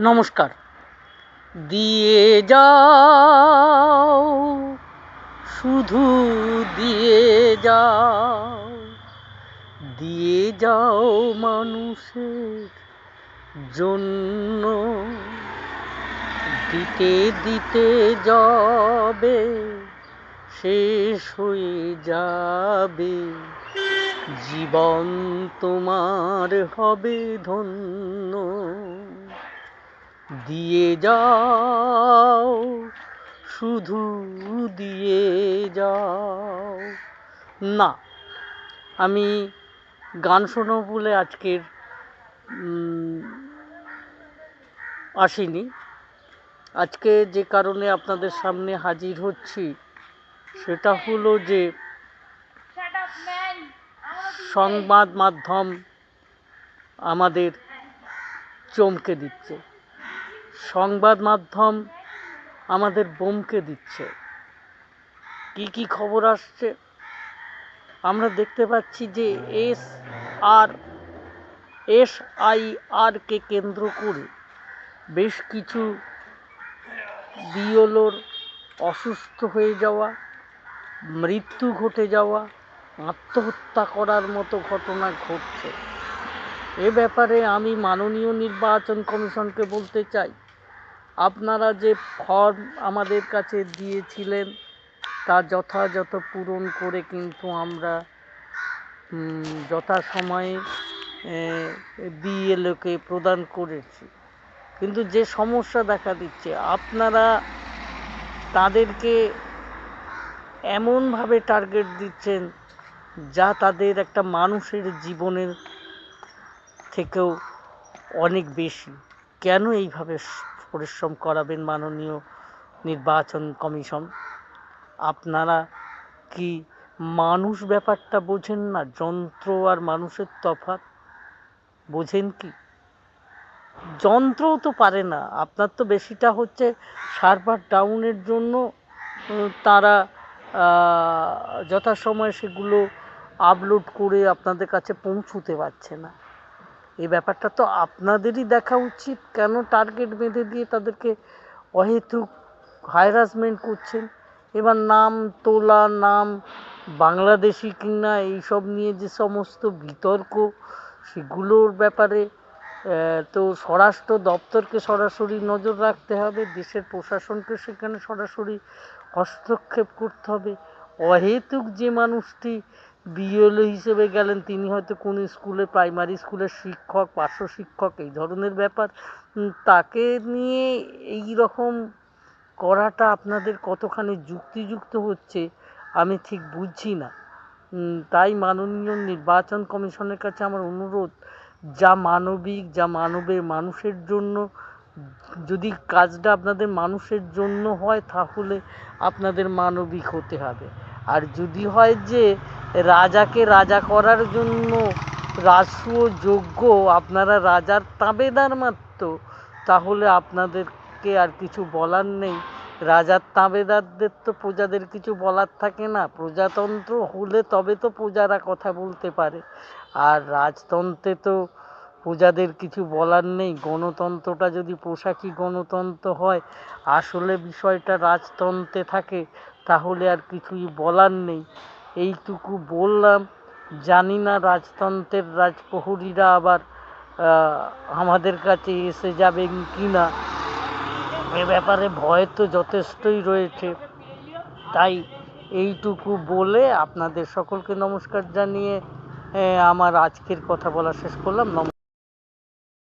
নমস্কার। দিয়ে যাও, শুধু দিয়ে যাও। দিয়ে যাও মানুষের জন্য। দিতে দিতে যাবে, শেষ হয়ে যাবে। জীবন তোমার হবে ধন্য। দিয়ে যাও, শুধু দিয়ে যাও। না, আমি গান শোনো বলে আজকের আসিনি। আজকে যে কারণে আপনাদের সামনে হাজির হচ্ছি, সেটা হলো যে সংবাদ মাধ্যম আমাদের চমকে দিচ্ছে। সংবাদ মাধ্যম আমাদের বোমকে দিচ্ছে। কি কি খবর আসছে? আমরা দেখতে পাচ্ছি যে এস আর, এস আই আরকে কেন্দ্র করে বেশ কিছু বিওলোর অসুস্থ হয়ে যাওয়া, মৃত্যু ঘটে যাওয়া, আত্মহত্যা করার মতো ঘটনা ঘটছে। এ ব্যাপারে আমি মাননীয় নির্বাচন কমিশনকে বলতে চাই আপনারা যে ফর্ম আমাদের কাছে দিয়েছিলেন, তা যথাযথ পূরণ করে কিন্তু আমরা যথাসময়ে বিএলওকে প্রদান করেছি। কিন্তু যে সমস্যা দেখা দিচ্ছে, আপনারা তাদেরকে এমনভাবে টার্গেট দিচ্ছেন, যা তাদের একটা মানুষের জীবনের থেকেও অনেক বেশি। কেন এইভাবে পরিশ্রম করাবেন মাননীয় নির্বাচন কমিশন। আপনারা কি মানুষ ব্যাপারটা বোঝেন না? যন্ত্র আর মানুষের তফাৎ? বোঝেন কি? যন্ত্রও তো পারে না। আপনার তো বেশিটা হচ্ছে সার্ভার ডাউনের জন্য তারা যথাসময়ে সেগুলো আপলোড করে আপনাদের কাছে পৌঁছতে পারছে না। এই ব্যাপারটা তো আপনাদেরই দেখা উচিত কেন টার্গেট বেঁধে দিয়ে তাদেরকে অহেতুক হারাসমেন্ট করছেন। এবার নাম তোলা, নাম বাংলাদেশি কিনা, এইসব নিয়ে যে সমস্ত বিতর্ক, সেগুলোর ব্যাপারে তো স্বরাষ্ট্র দপ্তরকে সরাসরি নজর রাখতে হবে, দেশের প্রশাসনকে সেখানে সরাসরি হস্তক্ষেপ করতে হবে। অহেতুক যে মানুষটি বিএলও হিসেবে গেলেন, তিনি হয়তো কোন স্কুলে প্রাইমারি স্কুলের শিক্ষক পার্শ্ব শিক্ষক এই ধরনের ব্যাপার। তাকে নিয়ে এই রকম করাটা আপনাদের কতখানি যুক্তিযুক্ত হচ্ছে, আমি ঠিক বুঝছি না। তাই মাননীয় নির্বাচন কমিশনের কাছে আমার অনুরোধ, যা মানবিক, যা মানবের মানুষের জন্য, যদি কাজটা আপনাদের মানুষের জন্য হয়, তাহলে আপনাদের মানবিক হতে হবে। আর যদি হয় যে রাজাকে রাজা করার জন্য রাষ্ট্র যোগ্য আপনারা রাজার তাবেদার মাত্র, তাহলে আপনাদেরকে আর কিছু বলার নেই। রাজার তাবেদারদের তো প্রজাদের কিছু বলার থাকে না। প্রজাতন্ত্র হলে তবে তো প্রজারা কথা বলতে পারে। আর রাজতন্ত্রে তো প্রজাদের কিছু বলার নেই। গণতন্ত্রটা যদি পোশাকি গণতন্ত্র হয়, আসলে বিষয়টা রাজতন্ত্রে থাকে। তাহলে আর কিছুই বলার নেই। এইটুকু বললাম। জানি না রাজতন্ত্রের রাজপ্রহরীরা আবার আমাদের কাছে এসে যাবেন কি না। এ ব্যাপারে ভয় তো যথেষ্টই রয়েছে। তাই এইটুকু বলে আপনাদের সকলকে নমস্কার জানিয়ে আমার আজকের কথা বলা শেষ করলাম। নম